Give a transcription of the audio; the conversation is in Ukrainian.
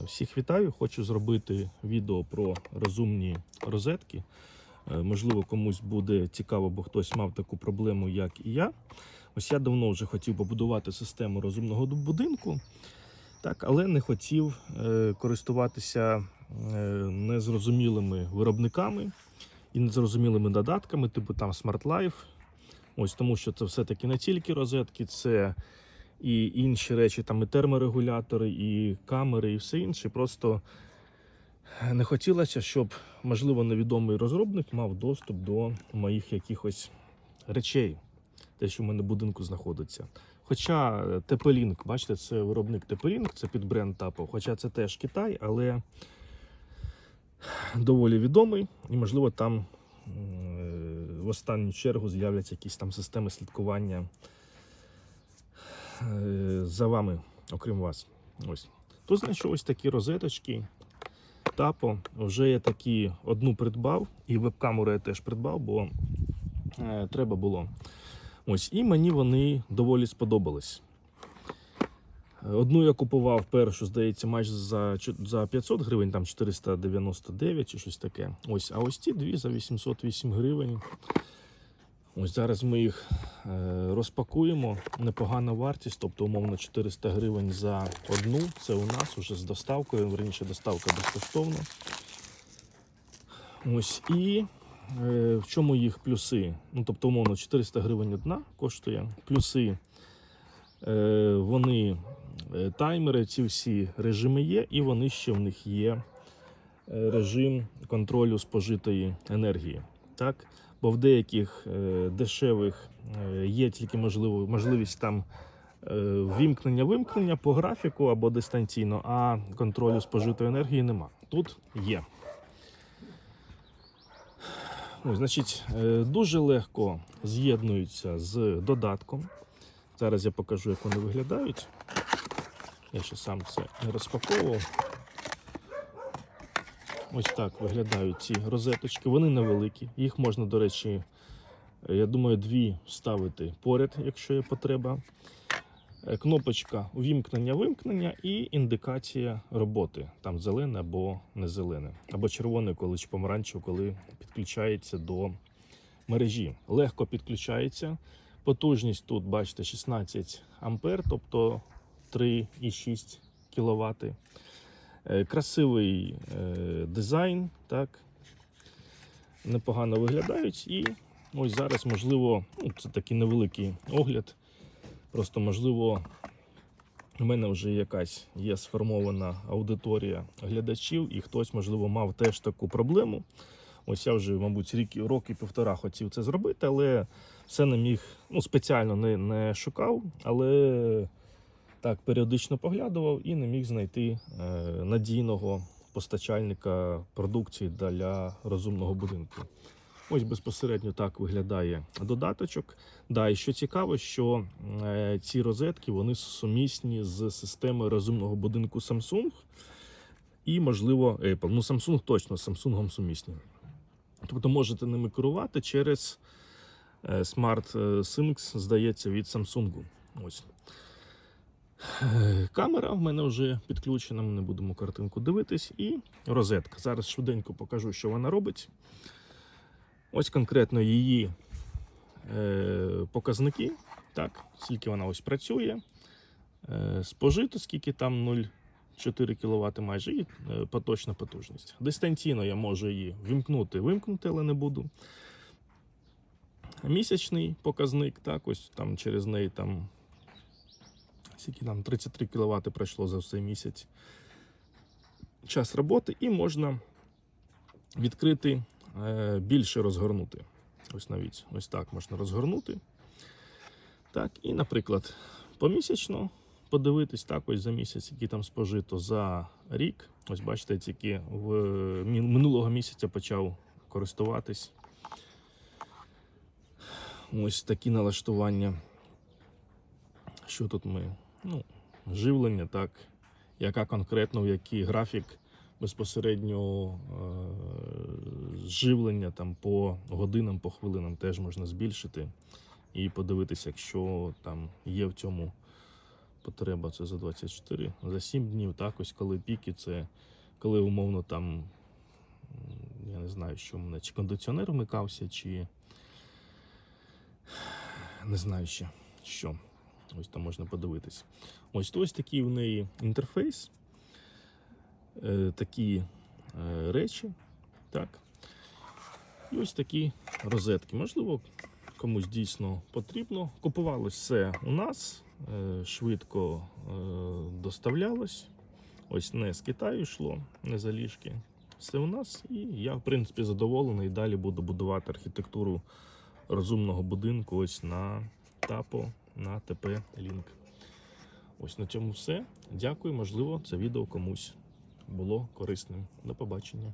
Всіх вітаю. Хочу зробити відео про розумні розетки. Е, Можливо, комусь буде цікаво, бо хтось мав таку проблему, як і я. Ось я давно вже хотів побудувати систему розумного будинку, так, але не хотів е, користуватися е, незрозумілими виробниками і незрозумілими додатками, типу там Smart Life. Ось тому, що це все-таки не тільки розетки, це і інші речі, там і терморегулятори, і камери, і все інше. Просто не хотілося, щоб, можливо, невідомий розробник мав доступ до моїх якихось речей, те, що в мене в будинку знаходиться. Хоча TP-Link, бачите, це виробник TP-Link, це під бренд Tapo, хоча це теж Китай, але доволі відомий, і, можливо, там е, в останню чергу з'являться якісь там системи слідкування е, за вами, окрім вас. Ось. Тут знайшов ось такі розеточки. Тапо. Вже я такі одну придбав, і веб-камеру я теж придбав, бо е, треба було. Ось, і мені вони доволі сподобались. Е, Одну я купував першу, здається, майже за, за 500 гривень, там 499 чи щось таке. Ось, а ось ці дві за 808 гривень. Ось зараз ми їх е, розпакуємо. Непогана вартість, тобто умовно 400 гривень за одну. Це у нас уже з доставкою. Верніше доставка безкоштовна. Ось і е, в чому їх плюси? Ну, тобто, умовно, 400 гривень одна коштує. Плюси е, вони таймери, ці всі режими є, і вони ще в них є режим контролю спожитої енергії. Так? Бо в деяких е, дешевих е, є тільки можливо, можливість там е, вімкнення-вимкнення по графіку або дистанційно, а контролю спожитої енергії нема. Тут є. Ну, значить, дуже легко з'єднуються з додатком. Зараз я покажу, як вони виглядають. Я ще сам це не розпаковував. Ось так виглядають ці розеточки. Вони невеликі. Їх можна, до речі, е, я думаю, дві ставити поряд, якщо є потреба. Е, Кнопочка увімкнення-вимкнення і індикація роботи. Там зелене або не зелене, або червоне, коли чи помаранчеве, коли підключається до мережі. Легко підключається. Потужність тут, бачите, 16 ампер, тобто 3,6 кВт. Е, Красивий е, дизайн, так. Непогано виглядають. І ось зараз, можливо, ну, це такий невеликий огляд. Просто, можливо, у мене вже якась є сформована аудиторія глядачів, і хтось, можливо, мав теж таку проблему. Ось я вже, мабуть, рік, роки півтора хотів це зробити, але все не міг, ну, спеціально не, не шукав, але так періодично поглядував і не міг знайти е, надійного постачальника продукції для розумного будинку. Ось безпосередньо так виглядає додаточок. Да, і що цікаво, що е, ці розетки вони сумісні з системою розумного будинку Samsung і, можливо, Apple. Ну, Samsung точно з Samsung сумісні. Тобто можете ними керувати через Smart е, здається, від Samsung. Ось. Камера в мене вже підключена, ми не будемо картинку дивитись. І розетка. Зараз швиденько покажу, що вона робить. Ось конкретно її е, показники. Так, скільки вона ось працює. Е, спожито, скільки там 0,4 кВт майже, і е, поточна потужність. Дистанційно я можу її вимкнути, вимкнути, але не буду. Місячний показник, так, ось там через неї там скільки там 33 кВт пройшло за цей місяць. Час роботи, і можна відкрити е, більше розгорнути. Ось навіть ось так можна розгорнути. Так, і, наприклад, помісячно подивитись так, ось за місяць, який там спожито за рік. Ось бачите, тільки в минулого місяця почав користуватись. Ось такі налаштування. Що тут ми? Ну, живлення, так. Яка конкретно, в який графік безпосередньо е, живлення там по годинам, по хвилинам теж можна збільшити і подивитися, якщо там є в цьому потреба це за 24. За 7 днів, так, ось коли піки, це коли умовно там, я не знаю, що в мене, чи кондиціонер вмикався, чи не знаю ще що. Ось там можна подивитись. Ось ось такий в неї інтерфейс, е, такі е, речі, так. І ось такі розетки. Можливо, комусь дійсно потрібно. Купувалось все у нас, е, швидко доставлялось. Ось не з Китаю йшло, не заліжки. Все у нас, і я, в принципі, задоволений. Далі буду будувати архітектуру розумного будинку ось на тапо, на ТП Лінк. Ось на цьому все. Дякую. Можливо, це відео комусь було корисним. До побачення.